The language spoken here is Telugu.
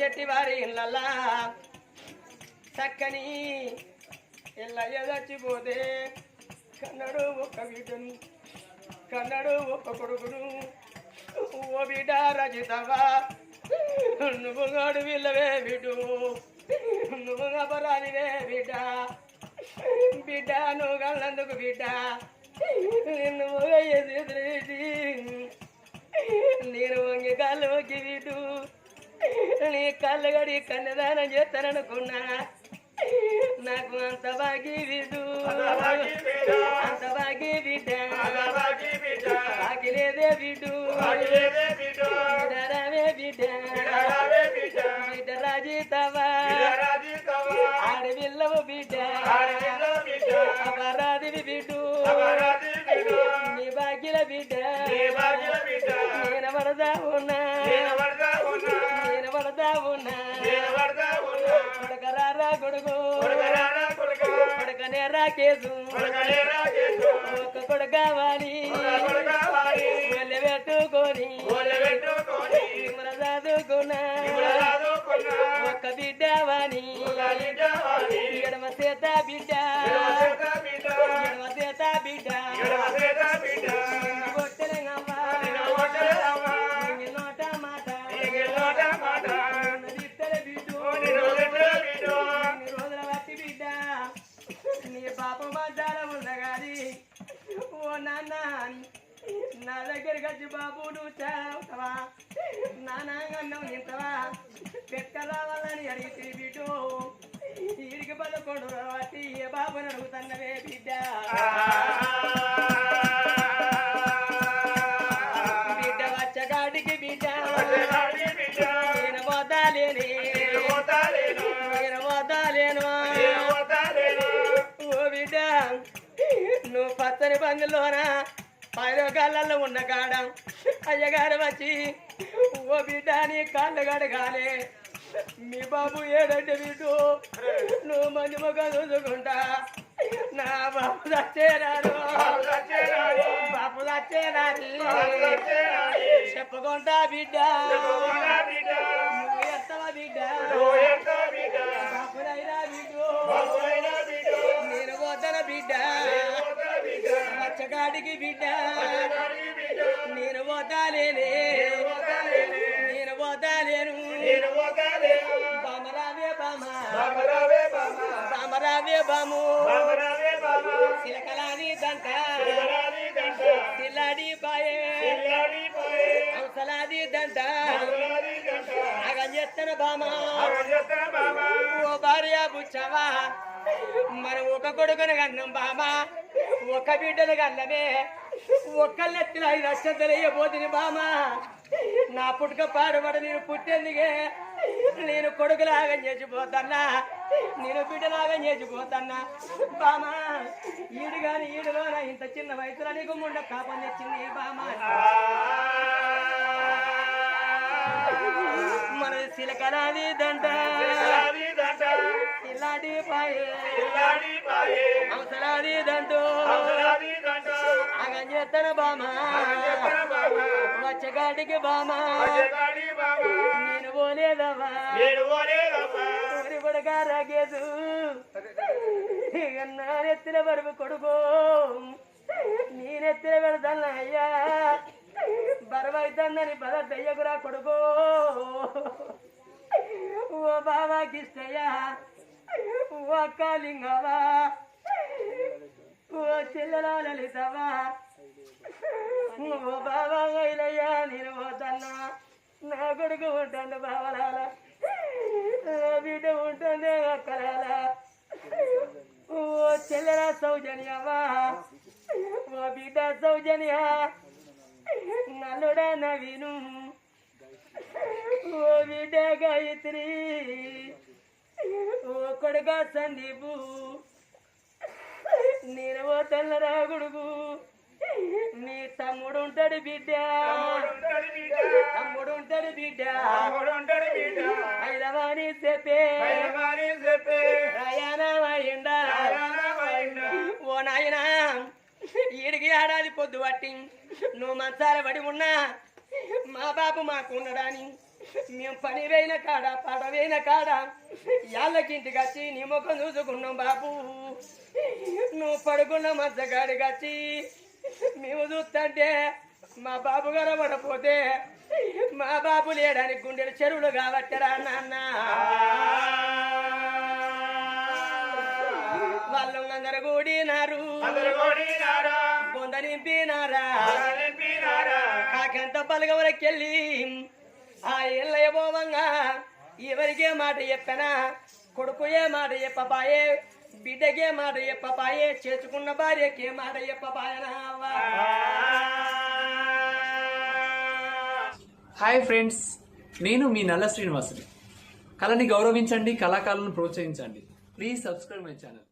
చెట్టి వారి ఇళ్ళల్లా. చక్కని ఇళ్ళ చచ్చిపోతే కన్నడు ఒక్క బిడ్డను కన్నడు ఒక్క కొడుకును. ఓ బిడ్డ రచితవా నువ్వు గోడు వీళ్ళవే బిడ్డు నువ్వు గబరాలివే బిడ్డ. బిడ్డ నువ్వు కన్నందుకు బిడ్డ నిన్ను ఎదురు నేను వంగి కాళ్ళు వంగి వీడు నీ కళ్ళు గడి కన్నదానం చేస్తాననుకున్నా నాకు అంత బాగి వీడు అంత బాగి బిడ్డ. బాగి లేదే బిడ్డు. బిడ్డరావే బిడ్డ. బిడ్డ. రాజీతవా ఆడవిల్లవు బిడ్డ. అపరాధివి బిడ్డు. కొడకరారా కొడుకు కొడకనే రాకేసు ఒక కొడకావాలి పెట్టుకొని మన చదువుకున్నా నాన్న నా దగ్గర గజ్జి బాబు నువ్వు చేస్తావా? నానాగన్నం తింటావా పెట్ట రావాలని అడిగితే బిడ్డు ఈడికి పదకొండు కాబట్టి ఏ బాబుని అడుగుతున్నవే బిడ్డ? పచ్చని బంగులోన పైన కళ్ళల్లో ఉన్న కాడ అయ్యగారు వచ్చి ఓ బిడ్డ నీ కాళ్ళు గడగాలి మీ బాబు ఏదంటే బిడ్డు నువ్వు మంచి మొక్క చూసుకుంటా. నా బాబు చచ్చేరారు బాబు చచ్చేరాని చెప్పుకుంటా బిడ్డ. నేను పోతాలేనే నేను బామరావే బామ. బామరావే బాము. సిలకలాని దంట. సిల్లాడి పాయే. అవసలాది దంట. అగం చెత్తన బామ. ఓ భార్య బుచ్చవా. మనం ఒక కొడుకుని కన్నాం బామా. ఒక బిడ్డలు కన్నమే ఒక్కళ్ళెత్తిన ఐదు అక్షంతలు వేయబోతుంది బామా. నా పుట్టుక పాడుబడి నేను పుట్టేందుకే నేను కొడుకులాగం చేసిపోతన్నా. నేను బిడ్డలాగం చేసిపోతన్నా. బామా ఈడు గాని ఈడులోన ఇంత చిన్న వయసులో నీకు ముండ కాపం తెచ్చింది బామా. మన సిలకరాది దంట ఇలాంటి పాయే. అవసరాది దంటూ చేస్తాను బామా. వచ్చగాడికి బామా. నేను పోలేదమ్మా. కొడుగా రాగేదు ఇక నా నెత్తిన బరువు కొడుకు. నేనెత్తిన పెడతాను అయ్యా. బరువు అవుతుందని పద దయ్యకురా కొడుకు. ఓ బాబా కిష్టయ్యా ఓ అక్క లింగవా. ఓ చెల్లెలా లలితవా. ఓ బాబా ఐలయ్యా నేను పోతన్నా. నా కొడుకు ఉంటాను బావలాల. నా బిడ్డ ఉంటుంది అక్కలాల. ఓ చెల్లెల సౌజన్యవా ఓ బిడ్డ సౌజన్య. నల్లుడా నవీను. ఓ బిడ్డ గాయత్రి. ఓ కొడుక సందీపు. నేను ఓ తెల్లరా కొడుకు. నీ తమ్ముడు ఉంటాడు బిడ్డ. తమ్ముడు ఉంటాడు బిడ్డ. ఐదవాని చెప్పే. ప్రయాణం అయ్యిందా ఓ నాయనా ఈడికి ఏడాది పొద్దు పట్టి. నువ్వు మంచాల పడి ఉన్నా మా బాబు మాకు ఉండడాని మేము పని వేయిన కాడ పాట వేయిన కాడ యాళ్ళకింటికి వచ్చి నీ ముఖం చూసుకున్నాం బాబు. నువ్వు పడుకున్న మధ్యగాడికి వచ్చి మేము చూస్తుంటే మా బాబు గారు పడపోతే మా బాబు లేడానికి గుండెలు చెరువులు కాబట్టరా నాన్న? వాళ్ళు అందరు కూడినారు? బొంద నింపినారా? కాకంత పలగవరకెళ్ళి ఆ ఇళ్ళ పోవంగా ఎవరికే మాట చెప్పనా కొడుకు ఏ మాట చెప్పబాయే బిడ్డకే మాట చెప్పబాయే చేసుకున్న భార్యకే మాట చెప్పబాయనా హాయ్ ఫ్రెండ్స్ నేను మీ నల్ల శ్రీనివాసుని. కళని గౌరవించండి కళాకారులను ప్రోత్సహించండి. Please subscribe my channel.